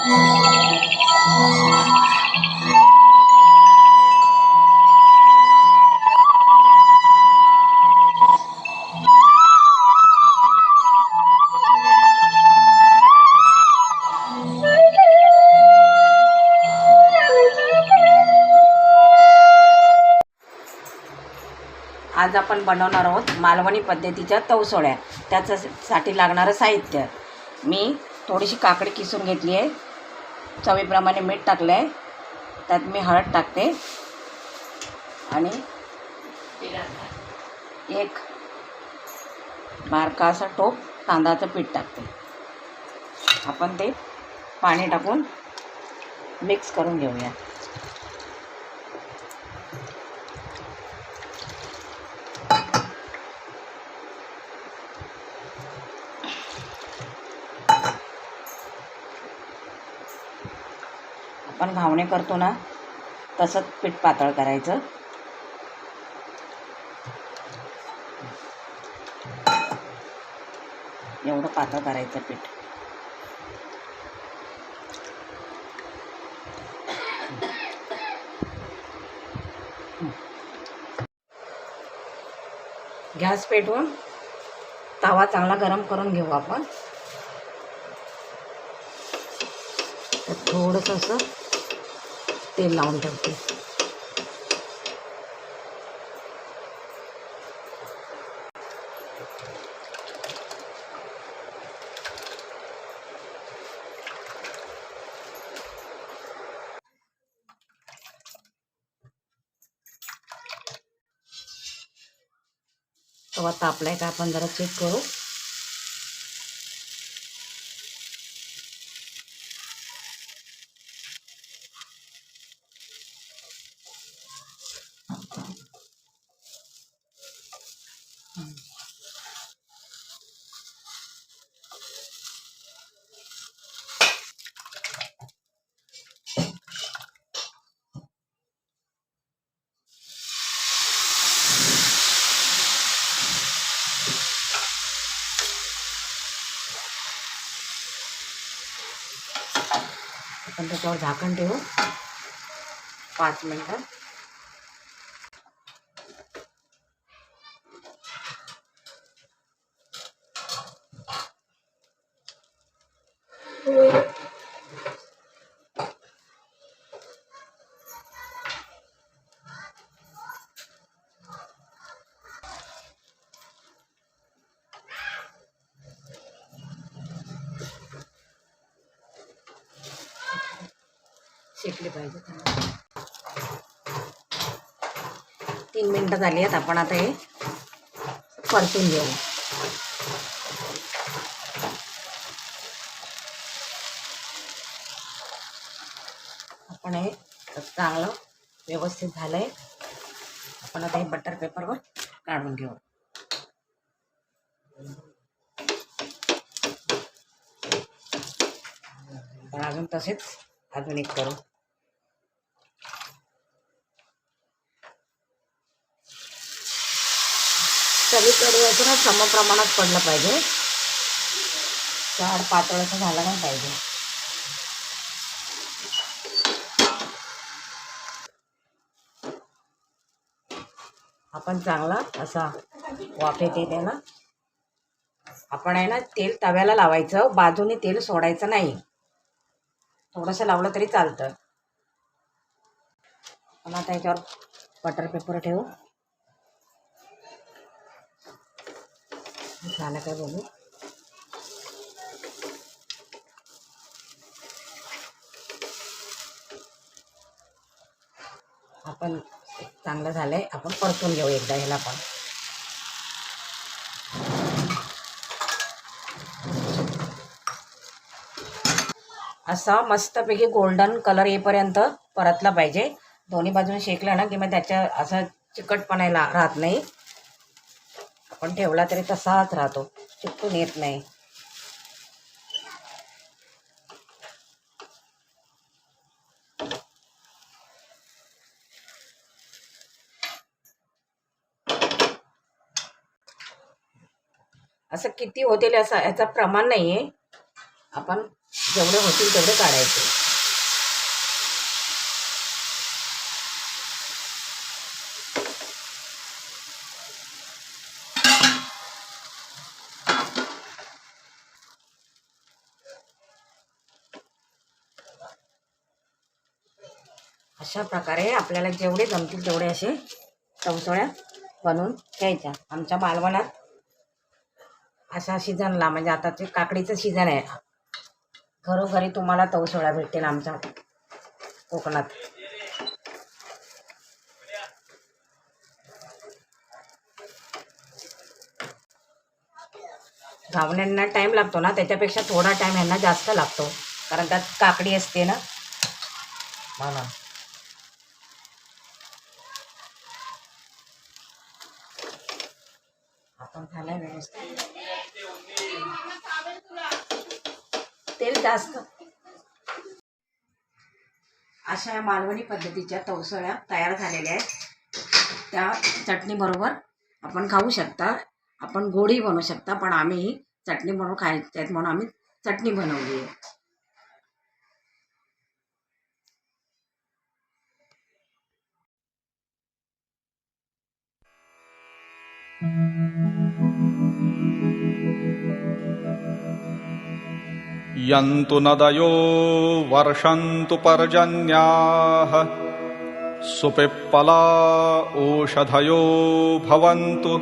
आज आपण बनवणार आहोत मालवणी पद्धतीच्या तवसोळ्या. त्याच्यासाठी लागणारं साहित्य. मी थोडीशी काकडी किसून घेतली आहे. चवीप्रमाणे मीठ टाकलं आहे त्यात मी हळद टाकते. आणि एक बारका असा टोप तांदळाचं पीठ टाकते. आपण ते पाणी टाकून मिक्स करून घेऊया. आपण घावणे करतो ना तसंच पीठ पातळ करायचं. एवढं पातळ करायचं पीठ. गॅस पेटवून तवा चांगला गरम करून घेऊ आपण. थोडंसं असं तेल लावून ठेवते. तवा तापलाय का आपण जरा चेक करू. आपण त्याच्यावर झाकण ठेवू. पाच मिनटं. शेकले पाहिजे तीन मिनटं झाली आहेत आपण आता हे परतून घेऊ. आपण हे चांगलं व्यवस्थित झालं आहे आपण आता हे बटर पेपरवर काढून घेऊ. पण अजून तसेच अजून एक करू. सगळीकडे याचं ना समप्रमाणात पडलं पाहिजे. चार पातळ असं झालं नाही पाहिजे. आपण चांगला असा वाफेत येते ना आपण आहे ना तेल तव्याला लावायचं बाजूने तेल सोडायचं नाही. थोडंसं लावलं तरी चालतं. पण आता याच्यावर बटर पेपर ठेवू. झालं काय बोलू? आपण चांगलं झालंय. आपण परतून घेऊ एकदा ह्याला पण. असा मस्तपैकी गोल्डन कलर येईपर्यंत परतला पाहिजे. दोन्ही बाजूने शेकलं ना की मग त्याच्या असा चिकटपणा राहत नाही. आपण ठेवला तरी तसाच राहतो. चिकटून येत नाही. असं किती होतील असं याचा प्रमाण नाही आहे आपण जेवढे होतील तेवढे काढायचे. अशा प्रकारे आपल्याला जेवढे जमतील तेवढे असे तवसोळ्या बनवून घ्यायच्या. आमच्या मालवणात अशा सीझनला म्हणजे आता ते काकडीचं सीझन आहे. घरोघरी तुम्हाला तवसोळ्या भेटेल आमच्या कोकणात. घावण्यांना टाईम लागतो ना त्याच्यापेक्षा थोडा टाईम यांना जास्त लागतो. कारण त्यात काकडी असते ना. म्हणून आपण झालाय व्यवस्थित. तेल जास्त. अशा या मालवणी पद्धतीच्या तवसळ्या तयार झालेल्या आहेत. त्या चटणीबरोबर आपण खाऊ शकता. आपण गोडी बनवू शकता पण आम्ही ही चटणी बनवून खायचे आहेत म्हणून आम्ही चटणी बनवली आहे. यन्तु नदयो वर्षन्तु पर्जन्याः सुपिप्पला ओषधयो भवन्तु